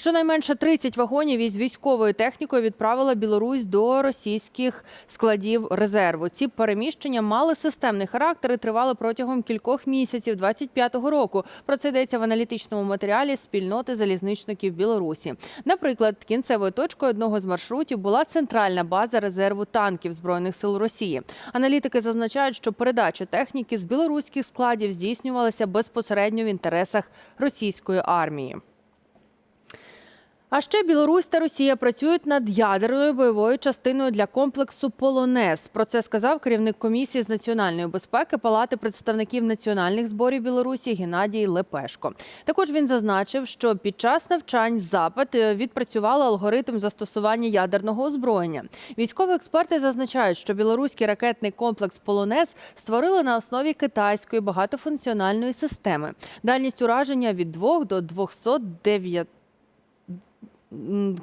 Щонайменше 30 вагонів із військовою технікою відправила Білорусь до російських складів резерву. Ці переміщення мали системний характер і тривали протягом кількох місяців 25-го року. Про це йдеться в аналітичному матеріалі спільноти залізничників Білорусі. Наприклад, кінцевою точкою одного з маршрутів була центральна база резерву танків збройних сил Росії. Аналітики зазначають, що передача техніки з білоруських складів здійснювалася безпосередньо в інтересах російської армії. А ще Білорусь та Росія працюють над ядерною бойовою частиною для комплексу Полонез. Про це сказав керівник комісії з національної безпеки Палати представників національних зборів Білорусі Геннадій Лепешко. Також він зазначив, що під час навчань запит е, відпрацювали алгоритм застосування ядерного озброєння. Військові експерти зазначають, що білоруський ракетний комплекс Полонез створили на основі китайської багатофункціональної системи. Дальність ураження від 2 до 209 м,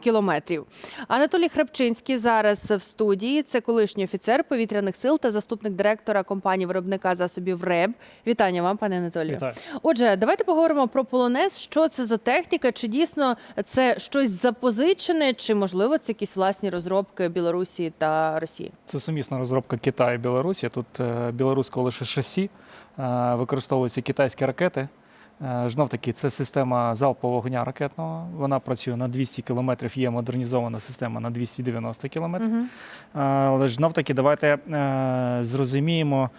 кілометрів. Анатолій Храпчинський зараз в студії. Це колишній офіцер повітряних сил та заступник директора компанії виробника засобів РЕБ. Вітання вам, пане Анатолію. Вітаю. Отже, давайте поговоримо про полонез. Що це за техніка? Чи дійсно це щось запозичене, чи можливо це якісь власні розробки Білорусі та Росії? Це сумісна розробка Китаю і Білорусі. Тут е, білоруського лише шасі, е, використовуються китайські ракети. Е, Знов таки, це система залпового вогня ракетного. Вона працює на 200 кілометрів. Є модернізована система на 290 кілометрів. Е, Але знов таки, давайте е, зрозуміємо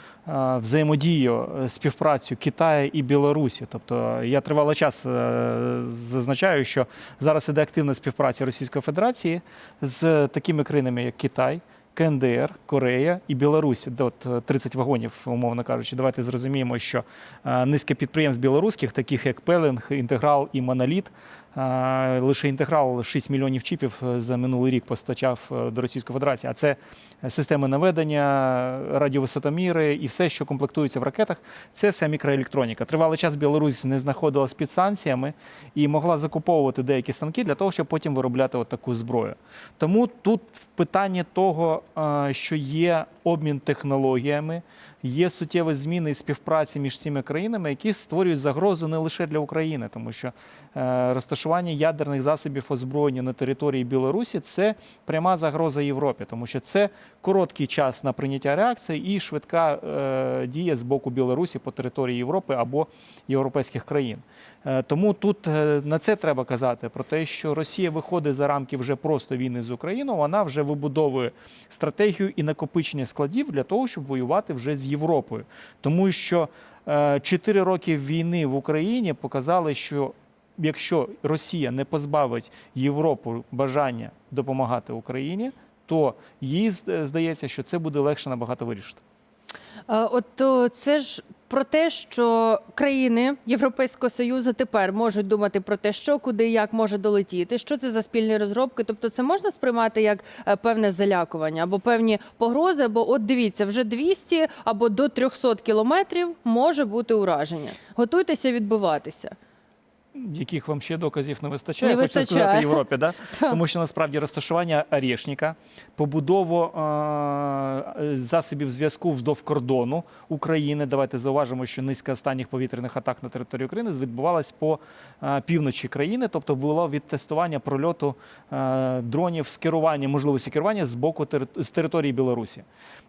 взаємодію, співпрацю Китаю і Білорусі. Тобто я тривалий час зазначаю, що зараз іде активна співпраця Російської Федерації з такими країнами, як Китай. КНДР, Корея і Білорусь, де от е, 30 вагонів, умовно кажучи. Давайте зрозуміємо, що е, низка підприємств білоруських, таких як Пелинг, Інтеграл і Моноліт, лише інтеграл 6 мільйонів чіпів е, за минулий рік постачав е, до Російської Федерації. А це системи наведення, радіовисотоміри і все, що комплектується в ракетах, це вся мікроелектроніка. Тривалий час Білорусь не знаходилась під санкціями і могла закуповувати деякі станки для того, щоб потім виробляти таку зброю. Тому тут питання того, е, що є обмін технологіями, є суттєві зміни і співпраці між цими країнами, які створюють загрозу не лише для України, тому що е, розташування ядерних засобів озброєння на території Білорусі це пряма загроза Європі, тому що це короткий час на прийняття реакції і швидка е, дія з боку Білорусі по території Європи або європейських країн. Е, Тому тут на це треба казати про те, що Росія виходить за рамки вже просто війни з Україною. Вона вже вибудовує стратегію і накопичення складів для того, щоб воювати вже з Європою. Тому що е, чотири роки війни в Україні показали, що якщо Росія не позбавить Європу бажання допомагати Україні, то їй здається, що це буде легше набагато вирішити. Е, От це ж про те, що країни Європейського союзу тепер можуть думати про те, що куди як може долетіти, що це за спільні розробки. Тобто, це можна сприймати як е, певне залякування або певні погрози. Або от дивіться, вже 200 або до 300 кілометрів може бути ураження. Готуйтеся відбуватися. Яких вам ще доказів не вистачає, Не хочу сказати. Європі, да? тому що насправді розташування Арєшніка, побудову е- засобів зв'язку вздовж кордону України. Давайте зауважимо, що низка останніх повітряних атак на території України відбувалась по е, півночі країни, тобто було відтестування прольоту е- дронів з керування, можливості керування з боку тери- з території Білорусі.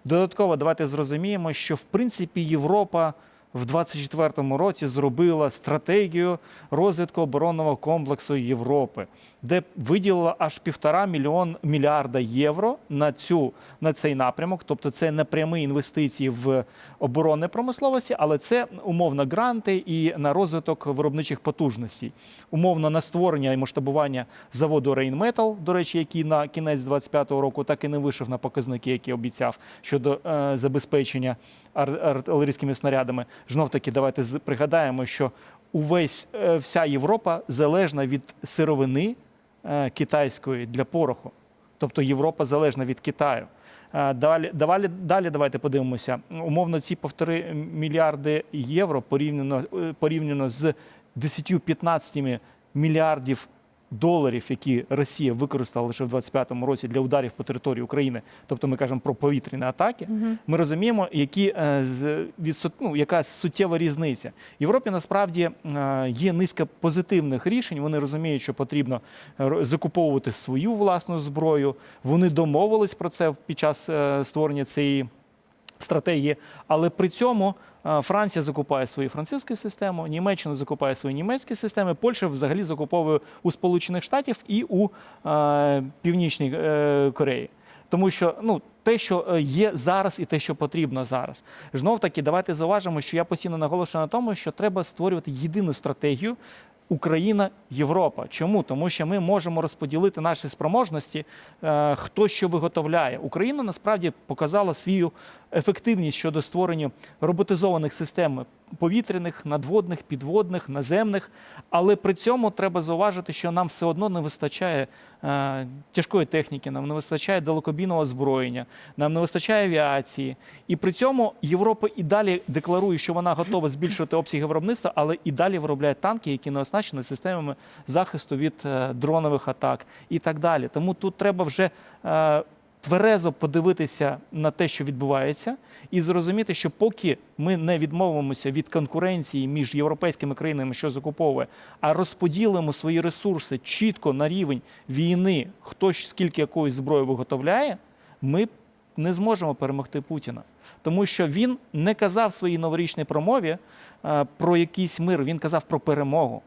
Додатково давайте зрозуміємо, що в принципі Європа в 24-му році зробила стратегію розвитку оборонного комплексу Європи, де виділила аж півтора мільйон мільярда євро на цю на цей напрямок. Тобто, це не прямі інвестиції в оборонне промисловості, але це умовно гранти і на розвиток виробничих потужностей, умовно на створення і масштабування заводу Рейнметал, до речі, який на кінець 25-го року так і не вийшов на показники, які обіцяв щодо е, забезпечення ар- артилерійськими снарядами. Знов таки, давайте пригадаємо, що увесь е, вся Європа залежна від сировини е, китайської для пороху. Тобто Європа залежна від Китаю. Е, Далі, далі, далі давайте подивимося. Умовно, ці півтори мільярди євро порівняно, порівняно з 10-15 мільярдів доларів, які Росія використала лише в 25-му році для ударів по території України, тобто ми кажемо про повітряні атаки, ми розуміємо, які е, відсот... ну, яка суттєва різниця. В Європі насправді е, є низка позитивних рішень. Вони розуміють, що потрібно закуповувати свою власну зброю. Вони домовились про це під час е, створення цієї стратегії, але при цьому е, Франція закупає свою французьку систему, Німеччина закупає свої німецькі системи, Польща взагалі закуповує у Сполучених Штатів і у е, Північній е, Кореї. Тому що ну те, що е, є зараз, і те, що потрібно зараз. Знов таки, давайте зауважимо, що я постійно наголошую на тому, що треба створювати єдину стратегію. Україна, Європа. Чому? Тому що ми можемо розподілити наші спроможності, е, хто що виготовляє. Україна насправді показала свою ефективність щодо створення роботизованих систем повітряних, надводних, підводних, наземних. Але при цьому треба зауважити, що нам все одно не вистачає е, тяжкої техніки, нам не вистачає далекобійного озброєння, нам не вистачає авіації. І при цьому Європа і далі декларує, що вона готова збільшувати обсяги виробництва, але і далі виробляє танки, які не оснащені системами захисту від е, дронових атак і так далі. Тому тут треба вже. е, Тверезо подивитися на те, що відбувається, і зрозуміти, що поки ми не відмовимося від конкуренції між європейськими країнами, що закуповує, а розподілимо свої ресурси чітко на рівень війни, хто ж скільки якоїсь зброї виготовляє, ми не зможемо перемогти Путіна. Тому що він не казав в своїй новорічній промові е, про якийсь мир, він казав про перемогу.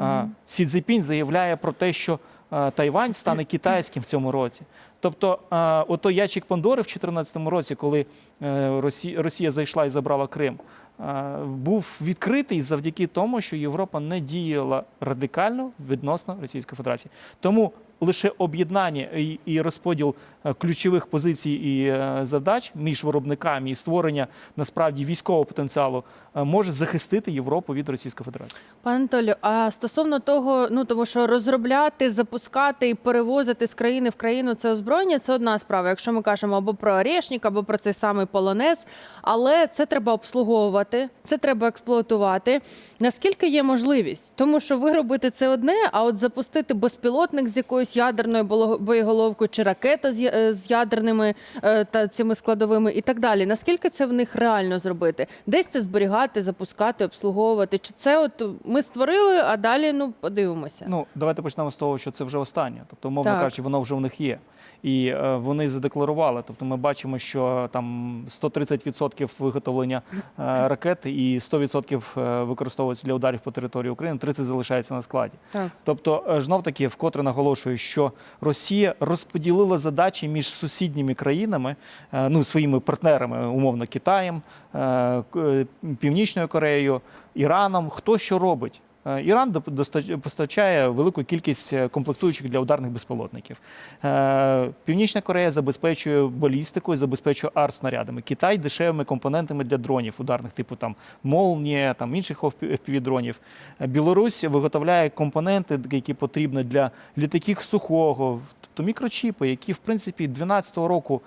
Е, Сі Цзіпінь заявляє про те, що е, Тайвань стане китайським в цьому році. Тобто, е, ото ячик Пандори в 2014 році, коли е, Росія, Росія зайшла і забрала Крим, е, був відкритий завдяки тому, що Європа не діяла радикально відносно Російської Федерації. Тому лише об'єднання і, розподіл е, ключових позицій і е, задач між виробниками і створення насправді військового потенціалу е, може захистити Європу від Російської Федерації. Пане Анатолію, а стосовно того, ну тому що розробляти, запускати і перевозити з країни в країну це озброєння, це одна справа. Якщо ми кажемо або про Орешник, або про цей самий полонез, але це треба обслуговувати, це треба експлуатувати. Наскільки є можливість? Тому що виробити це одне, а от запустити безпілотник з якоюсь ядерною боєголовкою чи ракета з, е, ядерними е, та цими складовими і так далі. Наскільки це в них реально зробити? Десь це зберігати, запускати, обслуговувати? Чи це от ми створили, а далі ну подивимося? Ну, давайте почнемо з того, що це вже останнє. Тобто, умовно Так. кажучи, воно вже в них є. І е, вони задекларували. Тобто, ми бачимо, що там 130% виготовлення е, ракет і 100% е, використовується для ударів по території України, 30% залишається на складі. Так. Тобто, знов таки, вкотре наголошую, що Росія розподілила задачі між сусідніми країнами, ну своїми партнерами, умовно Китаєм, Північною Кореєю, Іраном. Хто що робить? Е, Іран постачає велику кількість е, комплектуючих для ударних безпілотників. Е, Північна Корея забезпечує балістикою, забезпечує арт-снарядами. Китай дешевими компонентами для дронів ударних, типу там Молнія, там інших FPV-дронів. Білорусь виготовляє компоненти, які потрібні для літаків сухого, тобто мікрочіпи, які в принципі 12-го року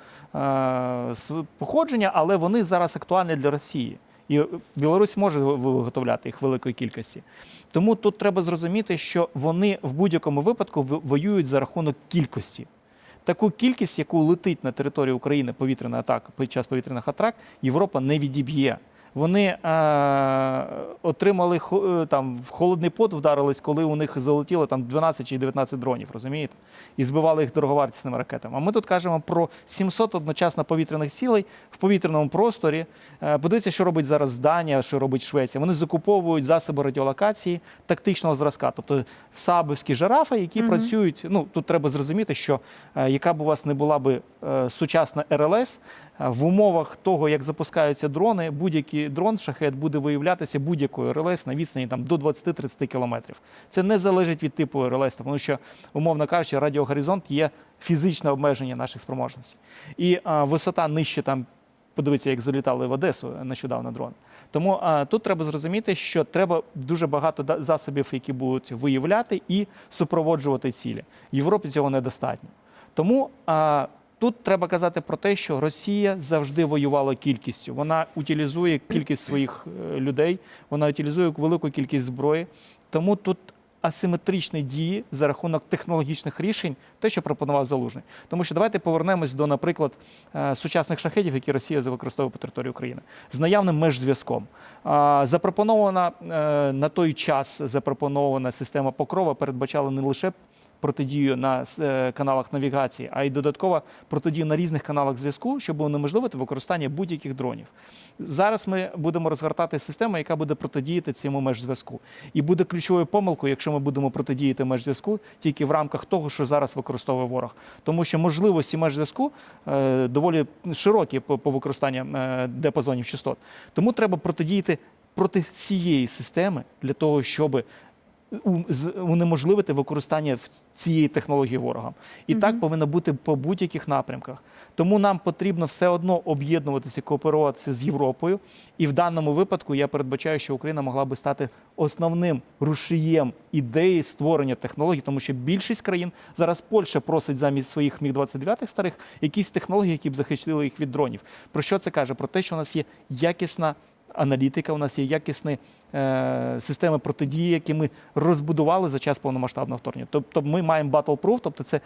походження, але вони зараз актуальні для Росії. І Білорусь може виготовляти їх в великої кількості. Тому тут треба зрозуміти, що вони в будь-якому випадку воюють за рахунок кількості. Таку кількість, яку летить на територію України повітряна атака під час повітряних атак, Європа не відіб'є. Вони е, отримали е, там в холодний пот вдарились, коли у них залетіло там 12 чи 19 дронів, розумієте? І збивали їх дороговартісними ракетами. А ми тут кажемо про 700 одночасно повітряних цілей в повітряному просторі. Е, подивіться, що робить зараз Данія, що робить Швеція. Вони закуповують засоби радіолокації тактичного зразка, тобто сабовські жирафи, які працюють. Ну тут треба зрозуміти, що е, яка б у вас не була би е, сучасна РЛС, в умовах того, як запускаються дрони, будь-який дрон шахет буде виявлятися будь-якою РЛС на відстані там до 20-30 кілометрів. Це не залежить від типу РЛС, тому що, умовно кажучи, радіогоризонт є фізичне обмеження наших спроможностей. І а, висота нижче там. Подивіться, як залітали в Одесу нещодавно дрон. Тому а, тут треба зрозуміти, що треба дуже багато засобів, які будуть виявляти і супроводжувати цілі. Європі цього недостатньо. Тому а, тут треба казати про те, що Росія завжди воювала кількістю. Вона утилізує кількість своїх е, людей, вона утилізує велику кількість зброї. Тому тут асиметричні дії за рахунок технологічних рішень, те, що пропонував Залужний. Тому що давайте повернемось до, наприклад, е, сучасних шахедів, які Росія використовує по території України, з наявним межзв'язком. Запропонована е, на той час запропонована система покрова передбачала не лише протидію на е, каналах навігації, а й додатково протидію на різних каналах зв'язку, щоб унеможливити використання будь-яких дронів. Зараз ми будемо розгортати систему, яка буде протидіяти цьому межзв'язку. І буде ключовою помилкою, якщо ми будемо протидіяти межзв'язку тільки в рамках того, що зараз використовує ворог. Тому що можливості межзв'язку е, доволі широкі по, використанню е, диапазонів частот. Тому треба протидіяти проти всієї системи для того, щоб у- з- унеможливити використання цієї технології ворогам. І так повинно бути по будь-яких напрямках. Тому нам потрібно все одно об'єднуватися, кооперуватися з Європою. І в даному випадку я передбачаю, що Україна могла би стати основним рушієм ідеї створення технологій, тому що більшість країн зараз Польща просить замість своїх міг 29 старих якісь технології, які б захистили їх від дронів. Про що це каже? Про те, що у нас є якісна аналітика, у нас є якісні е, системи протидії, які ми розбудували за час повномасштабного вторгнення. Тобто ми маємо battle-proof, тобто це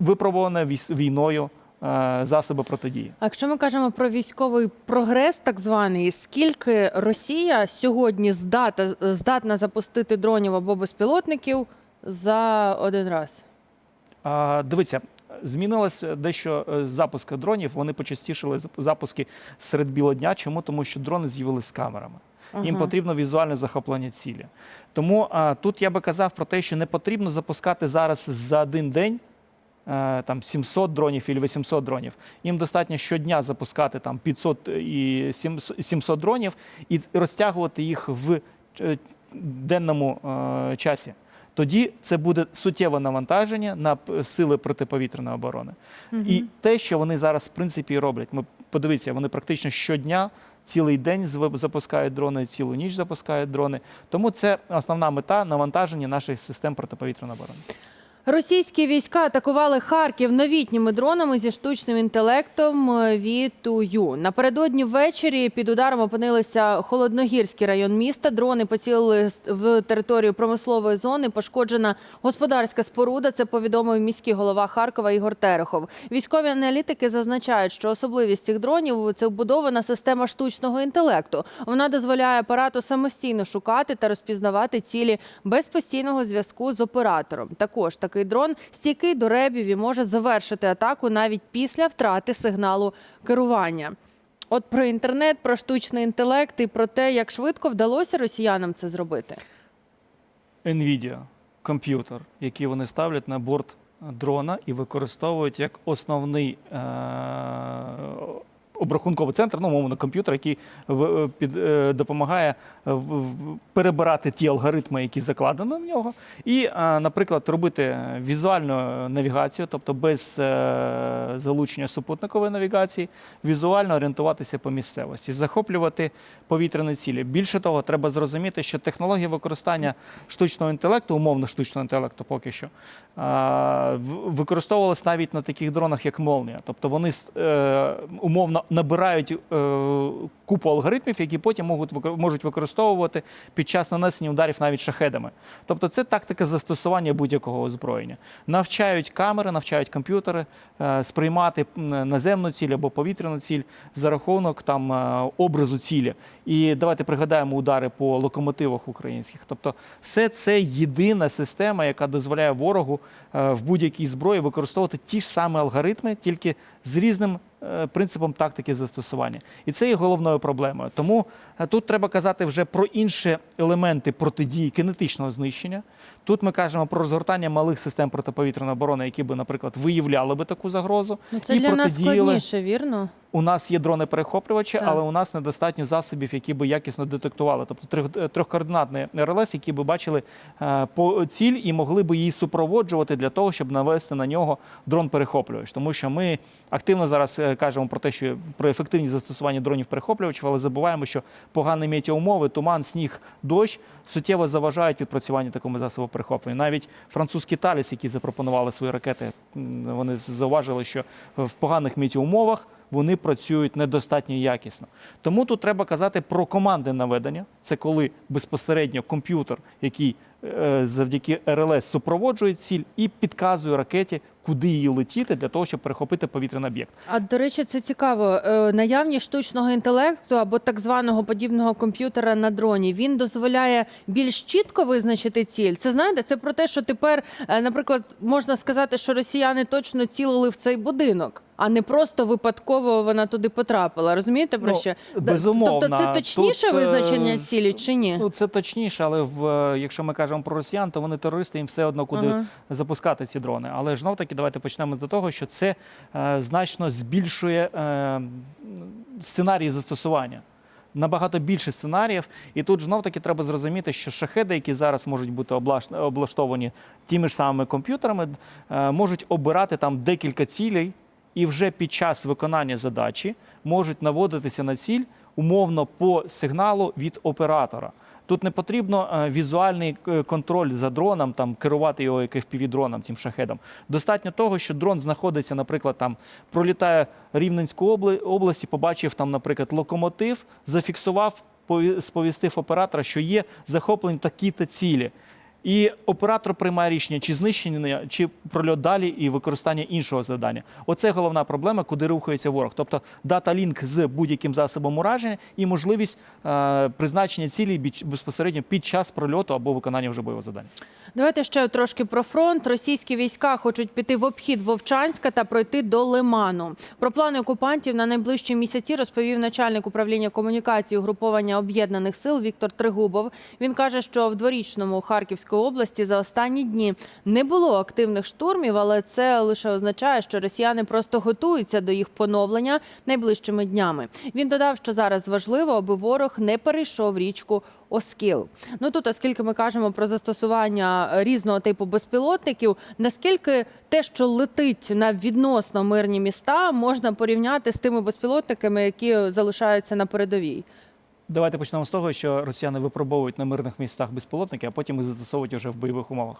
випробуване війною е, засоби протидії. А якщо ми кажемо про військовий прогрес, так званий, скільки Росія сьогодні здата, здатна запустити дронів або безпілотників за один раз? А, дивіться, змінилося дещо е, запуск дронів. Вони почастішили зап- запуски серед білого дня. Чому? Тому що дрони з'явилися з камерами. Їм потрібно візуальне захоплення цілі. Тому а, тут я би казав про те, що не потрібно запускати зараз за один день. е, Там 700 дронів і 800 дронів. Їм достатньо щодня запускати там 500 і 700 700 дронів і розтягувати їх в е, денному е, часі. Тоді це буде суттєве навантаження на сили протиповітряної оборони. І те, що вони зараз в принципі і роблять. Ми подивіться, вони практично щодня, цілий день запускають дрони, цілу ніч запускають дрони. Тому це основна мета навантаження наших систем протиповітряної оборони. Російські війська атакували Харків новітніми дронами зі штучним інтелектом Вітую. Напередодні ввечері під ударом опинилися холодногірський район міста. Дрони поцілили в територію промислової зони. Пошкоджена господарська споруда. Це повідомив міський голова Харкова Ігор Терехов. Військові аналітики зазначають, що особливість цих дронів це вбудована система штучного інтелекту. Вона дозволяє апарату самостійно шукати та розпізнавати цілі без постійного зв'язку з оператором. Також такий дрон стійкий до ребів і може завершити атаку навіть після втрати сигналу керування. От про інтернет, про штучний інтелект і про те, як швидко вдалося росіянам це зробити. NVIDIA – комп'ютер, який вони ставлять на борт дрона і використовують як основний е- обрахунковий центр, ну, мовно, комп'ютер, який в- під, е, допомагає в- перебирати ті алгоритми, які закладені в нього, і, е, наприклад, робити візуальну навігацію, тобто без е, залучення супутникової навігації, візуально орієнтуватися по місцевості, захоплювати повітряні цілі. Більше того, треба зрозуміти, що технологія використання штучного інтелекту, умовно штучного інтелекту поки що, використовувалась навіть на таких дронах, як Молнія. Тобто вони е, умовно набирають е, купу алгоритмів, які потім можуть, можуть використовувати під час нанесення ударів навіть шахедами. Тобто це тактика застосування будь-якого озброєння. Навчають камери, навчають комп'ютери е, сприймати наземну ціль або повітряну ціль за рахунок там е, образу цілі. І давайте пригадаємо удари по локомотивах українських. Тобто, все це єдина система, яка дозволяє ворогу е, в будь-якій зброї використовувати ті ж самі алгоритми, тільки з різним принципом тактики застосування. І це є головною проблемою. Тому е, тут треба казати вже про інші елементи протидії кінетичного знищення. Тут ми кажемо про розгортання малих систем протиповітряної оборони, які би, наприклад, виявляли би таку загрозу Ну це і для нас складніше, вірно? У нас є дрони-перехоплювачі, Так. але у нас недостатньо засобів, які би якісно детектували. Тобто трьох- трьохкоординатний РЛС, які би бачили е, по ціль і могли би її супроводжувати для того, щоб навести на нього дрон-перехоплювач. Тому що ми активно зараз е, кажемо про те, що про ефективність застосування дронів-перехоплювачів, але забуваємо, що погані метеоумови, туман, сніг, дощ суттєво заважають відпрацюванню такому засобу перехоплення. Навіть французькі таліс, які запропонували свої ракети, вони зауважили, що в поганих метеоумовах вони працюють недостатньо якісно. Тому тут треба казати про команди наведення. Це коли безпосередньо комп'ютер, який завдяки РЛС супроводжує ціль і підказує ракеті, куди її летіти для того, щоб перехопити повітряний об'єкт. А до речі, це цікаво. Е, Наявність штучного інтелекту або так званого подібного комп'ютера на дроні він дозволяє більш чітко визначити ціль. Це знаєте, це про те, що тепер, е, наприклад, можна сказати, що росіяни точно цілили в цей будинок, а не просто випадково вона туди потрапила. Розумієте про Ну, що? Безумовно. Тобто це точніше Тут, е, визначення цілі чи ні? Ну, це точніше, але в, е, якщо ми кажемо про росіян, то вони терористи, їм все одно куди Ага. запускати ці дрони. Але знов таки давайте почнемо до того, що це е, значно збільшує е, сценарії застосування. Набагато більше сценаріїв, і тут знов таки треба зрозуміти, що шахеди, які зараз можуть бути облаш- облаштовані тими ж самими комп'ютерами, е, можуть обирати там декілька цілей, і вже під час виконання задачі можуть наводитися на ціль умовно по сигналу від оператора. Тут не потрібно е, візуальний е, контроль за дроном, там керувати його як FPV-дроном, цим шахедом. Достатньо того, що дрон знаходиться, наприклад, там пролітає Рівненську обла- область побачив там, наприклад, локомотив, зафіксував, пові- сповістив оператора, що є захоплені такі-то цілі. І оператор приймає рішення, чи знищення, чи прольот далі і використання іншого завдання. Оце головна проблема, куди рухається ворог. Тобто дата-лінк з будь-яким засобом ураження і можливість е, призначення цілі безпосередньо під час прольоту або виконання вже бойового завдання. Давайте ще трошки про фронт. Російські війська хочуть піти в обхід Вовчанська та пройти до Лиману. Про плани окупантів на найближчі місяці розповів начальник управління комунікації угруповання об'єднаних сил Віктор Тригубов. Він каже, що в дворічному Харківської області за останні дні не було активних штурмів, але це лише означає, що росіяни просто готуються до їх поновлення найближчими днями. Він додав, що зараз важливо, аби ворог не перейшов річку. Оскіл. Ну тут, оскільки ми кажемо про застосування е, різного типу безпілотників, наскільки те, що летить на відносно мирні міста, можна порівняти з тими безпілотниками, які залишаються на передовій? Давайте почнемо з того, що росіяни випробовують на мирних містах безпілотники, а потім їх застосовують вже в бойових умовах.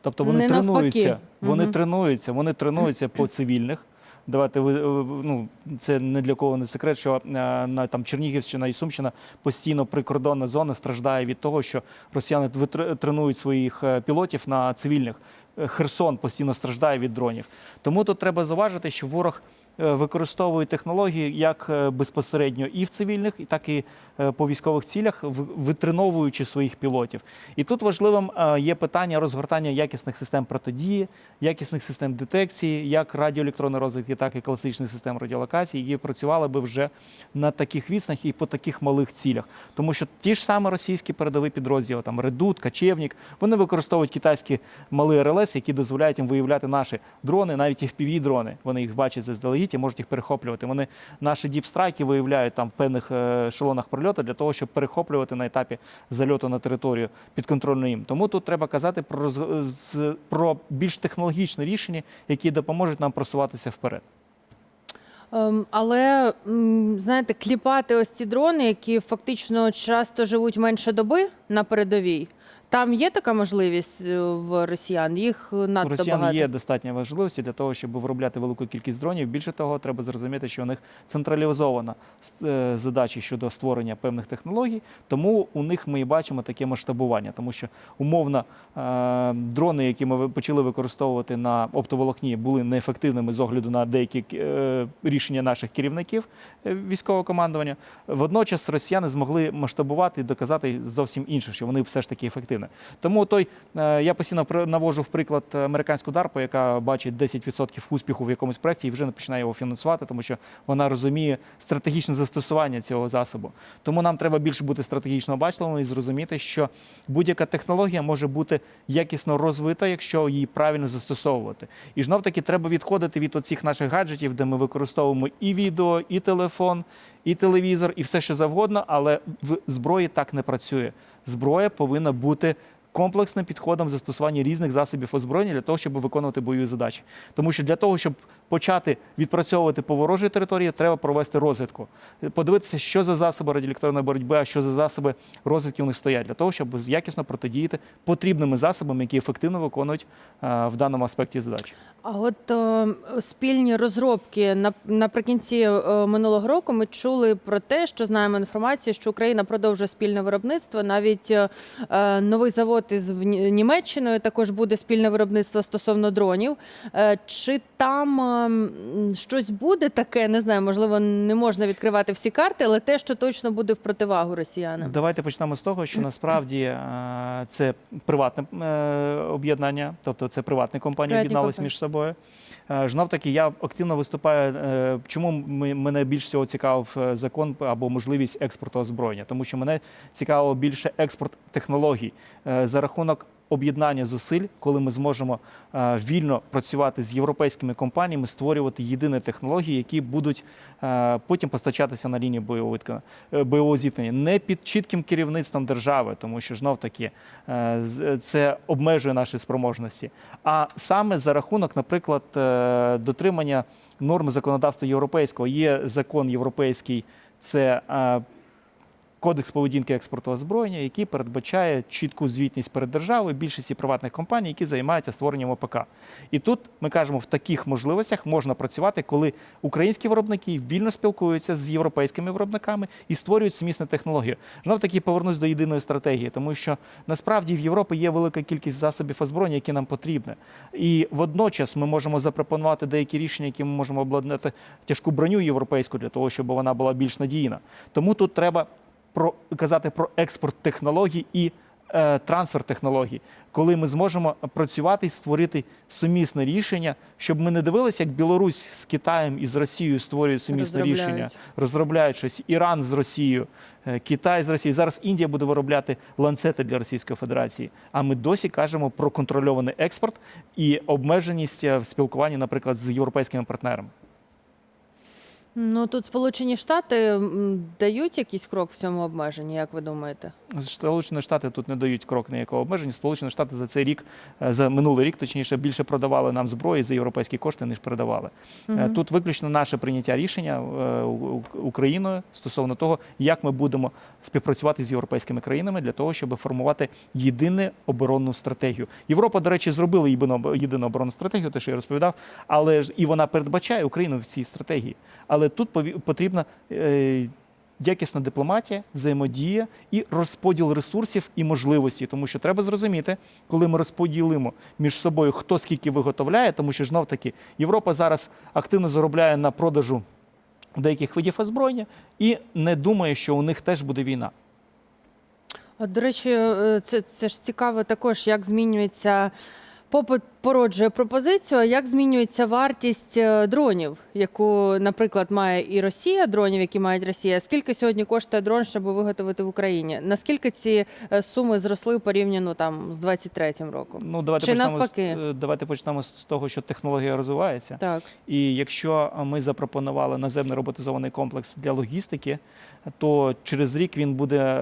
Тобто вони Не навпаки. вони Мгм. тренуються, вони тренуються по цивільних. Давайте ну це не для кого не секрет, що е, на там Чернігівщина і Сумщина постійно прикордонна зона страждає від того, що росіяни тренують своїх е, пілотів на цивільних. Е, Херсон постійно страждає від дронів. Тому тут треба зауважити, що ворог е, використовує технології як е, безпосередньо і в цивільних, і так і е, по військових цілях, витреновуючи своїх пілотів. І тут важливим є питання розгортання якісних систем протидії, якісних систем детекції, як радіоелектронної розвідки, так і класичних систем радіолокації, які працювали би вже на таких відстанях і по таких малих цілях. Тому що ті ж саме російські передові підрозділи, там Редут, Качевнік, вони використовують китайські малі РЛС, які дозволяють їм виявляти наші дрони, навіть fpv дрони. Вони їх бачать заздалегідь і можуть їх перехоплювати. Вони наші діпстрайки виявляють там в певних е, ешелонах прольоту для того, щоб перехоплювати на етапі зальоту на територію підконтрольну їм. Тому тут треба казати про, роз- про більш технологічне рішення, які допоможуть нам просуватися вперед. Ем, але знаєте, кліпати ось ці дрони, які фактично часто живуть менше доби на передовій. Там є така можливість е, в росіян. Їх е, У росіян багато. є достатня важливості для того, щоб виробляти велику кількість дронів. Більше того, треба зрозуміти, що у них централізована е, задача щодо створення певних технологій. Тому у них ми і бачимо таке масштабування, тому що умовно е, дрони, які ми почали використовувати на оптоволокні, були неефективними з огляду на деякі рішення наших керівників військового командування. Водночас росіяни змогли масштабувати і доказати зовсім інше, що вони все ж таки ефективні. Тому той е, я постійно навожу в приклад американську DARPA, яка бачить 10% успіху в якомусь проєкті і вже починає його фінансувати, тому що вона розуміє стратегічне застосування цього засобу. Тому нам треба більше бути стратегічно обачливими і зрозуміти, що будь-яка технологія може бути якісно розвита, якщо її правильно застосовувати. І знов таки треба відходити від оцих наших гаджетів, де ми використовуємо і відео, і телефон, і телевізор, і все що завгодно, але в зброї так не працює. Зброя повинна бути комплексним підходом в застосуванні різних засобів озброєння для того, щоб виконувати бойові задачі. Тому що для того, щоб почати відпрацьовувати по ворожій території, треба провести розвідку, подивитися, що за засоби радіоелектронної боротьби, а що за засоби розвідки них стоять, для того, щоб якісно протидіяти потрібними засобами, які ефективно виконують в даному аспекті задачі. А от е, спільні розробки на наприкінці е, минулого року ми чули про те, що знаємо інформацію, що Україна продовжує спільне виробництво. Навіть е, е, новий завод із Німеччиною також буде спільне виробництво стосовно дронів. Е, чи там е, щось буде таке? Не знаю, можливо, не можна відкривати всі карти, але те, що точно буде в противагу росіянам. Давайте почнемо з того, що насправді е, це приватне е, об'єднання, тобто це приватні компанії Приватні об'єдналися компанії. між собою. Е, Знов таки, я активно виступаю. е, Чому мене більш всього цікавив е, закон або можливість експорту озброєння? Тому що мене цікаво більше експорт технологій Е, за рахунок. Об'єднання зусиль, коли ми зможемо е, вільно працювати з європейськими компаніями, створювати єдині технології, які будуть е, потім постачатися на лінії е, бойового зіткнення, не під чітким керівництвом держави, тому що знов таки це обмежує наші спроможності. А саме за рахунок, наприклад, дотримання норм законодавства європейського. Є закон європейський, це Кодекс поведінки експорту озброєння, який передбачає чітку звітність перед державою більшості приватних компаній, які займаються створенням ОПК. І тут ми кажемо, в таких можливостях можна працювати, коли українські виробники вільно спілкуються з європейськими виробниками і створюють сумісну технологію. Знов таки повернусь до єдиної стратегії, тому що насправді в Європі є велика кількість засобів озброєння, які нам потрібні. І водночас ми можемо запропонувати деякі рішення, які ми можемо обладнати тяжку броню європейську для того, щоб вона була більш надійна. Тому тут треба про казати про експорт технологій і е, трансфер технологій, коли ми зможемо працювати і створити сумісне рішення, щоб ми не дивилися, як Білорусь з Китаєм і з Росією створює сумісне Розробляють. рішення, розробляють щось, Іран з Росією, е, Китай з Росією. Зараз Індія буде виробляти ланцети для Російської Федерації. А ми досі кажемо про контрольований експорт і обмеженість е, в спілкуванні, наприклад, з європейськими партнерами. Ну тут Сполучені Штати дають якийсь крок в цьому обмеженні, як ви думаєте? Сполучені Штати тут не дають крок ніякого обмеження. Сполучені Штати за цей рік, е, за минулий рік, точніше, більше продавали нам зброї за європейські кошти, ніж передавали. Е, Тут виключно наше прийняття рішення е, Україною стосовно того, як ми будемо співпрацювати з європейськими країнами для того, щоб формувати єдину оборонну стратегію. Європа, до речі, зробила єдину оборонну стратегію, те, що я розповідав, але ж і вона передбачає Україну в цій стратегії. Але тут е, якісна дипломатія, взаємодія і розподіл ресурсів і можливості. Тому що треба зрозуміти, коли ми розподілимо між собою, хто скільки виготовляє, тому що знов таки Європа зараз активно заробляє на продажу деяких видів озброєння і не думає, що у них теж буде війна. От, до речі, е, це, це ж цікаво також, як змінюється попит породжує пропозицію, як змінюється вартість е, дронів, яку, наприклад, має і Росія, дронів, які мають Росія. Скільки сьогодні коштує дрон, щоб виготовити в Україні? Наскільки ці е, суми зросли порівняно там з 23-м роком? Ну давайте Чи почнемо навпаки? е, давайте почнемо з того, що технологія розвивається. Так. І якщо ми запропонували наземний роботизований комплекс для логістики, то через рік він буде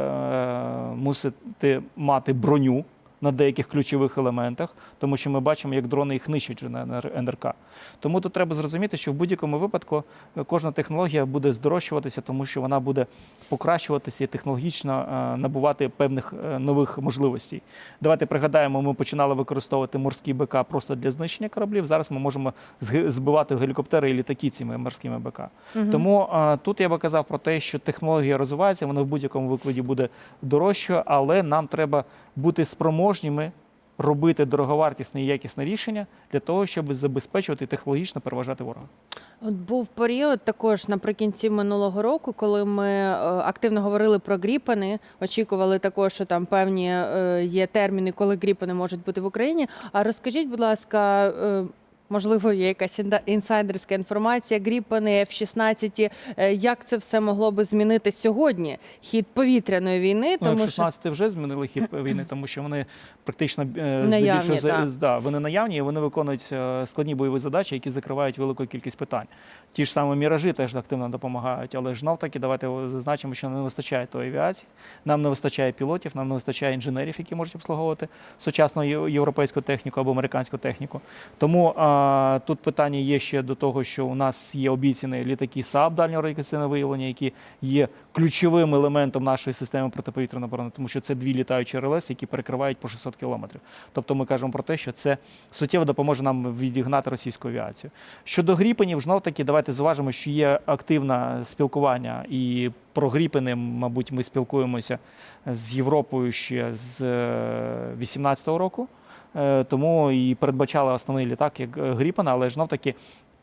мусити мати броню на деяких ключових елементах, тому що ми бачимо, як дрони їх нищать на НР- НРК. Тому тут треба зрозуміти, що в будь-якому випадку е, кожна технологія буде здорожчуватися, тому що вона буде покращуватися і технологічно е, набувати певних е, нових можливостей. Давайте пригадаємо, ми починали використовувати морські БК просто для знищення кораблів. Зараз ми можемо збивати гелікоптери і літаки цими морськими БК. Тому е, тут я би казав про те, що технологія розвивається, вона в будь-якому викладі буде дорожчою, але нам треба бути спроможніми робити дороговартісне і якісне рішення для того, щоб забезпечувати технологічно переважати ворога. От був період також наприкінці минулого року, коли ми е, активно говорили про гріпани. Очікували також, що там певні е, є терміни, коли гріпани можуть бути в Україні. А розкажіть, будь ласка. Можливо, є якась інсайдерська інформація, гріпани, F-16, е, як це все могло би змінити сьогодні хід повітряної війни, Ну, тому що F-16 вже змінили хід війни, тому що вони практично е, Наявні, да, вони наявні і вони виконують е, складні бойові задачі, які закривають велику кількість питань. Ті ж самі міражі теж активно допомагають, але ж знов таки давайте зазначимо, що не вистачає тої авіації, нам не вистачає пілотів, нам не вистачає інженерів, які можуть обслуговувати сучасну європейську техніку або американську техніку. Тому А, Тут питання є ще до того, що у нас є обіцяні літаки САП дальнього радіаційного виявлення, які є ключовим елементом нашої системи протиповітряної оборони, тому що це дві літаючі РЛС, які перекривають по 600 кілометрів. Тобто ми кажемо про те, що це суттєво допоможе нам відігнати російську авіацію. Щодо гріпенів, знов таки, давайте зважимо, що є активне спілкування і про гріпени, мабуть, ми спілкуємося з Європою ще з 2018 року. Е, Тому і передбачали основний літак як е, Гріпена, але ж знов таки.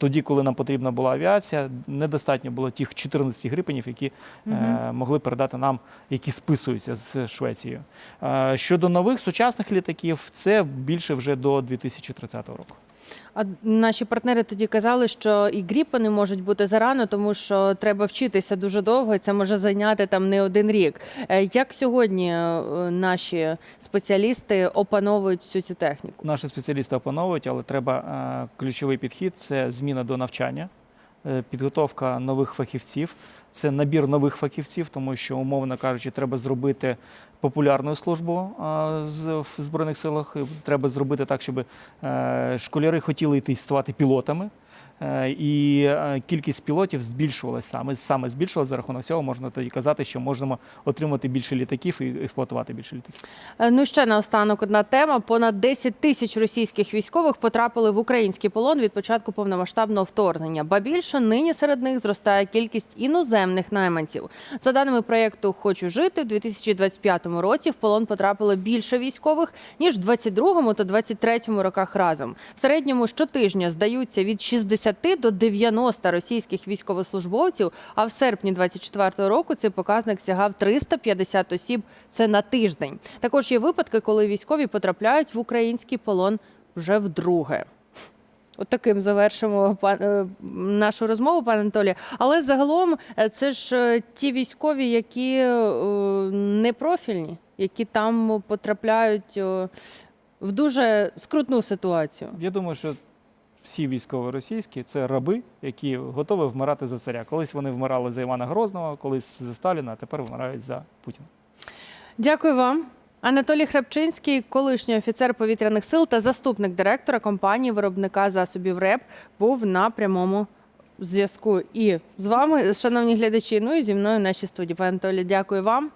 Тоді, коли нам потрібна була авіація, недостатньо було тих 14 грипенів, які е, могли передати нам, які списуються з Швецією. Е, щодо нових сучасних літаків, це більше вже до 2030 року. А наші партнери тоді казали, що і гріпани можуть бути зарано, тому що треба вчитися дуже довго, і це може зайняти там не один рік. Е, Як сьогодні е, наші спеціалісти опановують всю цю техніку? Наші спеціалісти опановують, але треба е, ключовий підхід це зміна до навчання, підготовка нових фахівців, це набір нових фахівців, тому що, умовно кажучи, треба зробити популярну службу е, в Збройних силах. Треба зробити так, щоб е, школяри хотіли йти ставати пілотами. Е, І е, кількість пілотів збільшувалася саме саме збільшувалася. За рахунок цього можна тоді казати, що можемо отримати більше літаків і експлуатувати більше літаків. Е, Ну ще наостанок одна тема: понад 10 тисяч російських військових потрапили в український полон від початку повномасштабного вторгнення. Ба більше нині серед них зростає кількість іноземних найманців. За даними проєкту Хочу жити в 2025 році в полон потрапило більше військових ніж в 22-му та 23-му роках разом. В середньому щотижня здаються від 60 до 90 російських військовослужбовців. А в серпні 24 року цей показник сягав 350 осіб. Це на тиждень. Також є випадки, коли військові потрапляють в український полон вже вдруге. От таким завершимо е, нашу розмову, пане Анатолію. Але загалом е, це ж е, ті військові, які е, непрофільні, які там потрапляють в дуже скрутну ситуацію. Я думаю, що всі військові російські це раби, які готові вмирати за царя. Колись вони вмирали за Івана Грозного, колись за Сталіна, а тепер вмирають за Путіна. Дякую вам. Анатолій Храпчинський, колишній офіцер повітряних сил та заступник директора компанії виробника засобів РЕП, був на прямому зв'язку і з вами, шановні глядачі. Ну і зі мною в нашій студії. Пане Анатолій, дякую вам.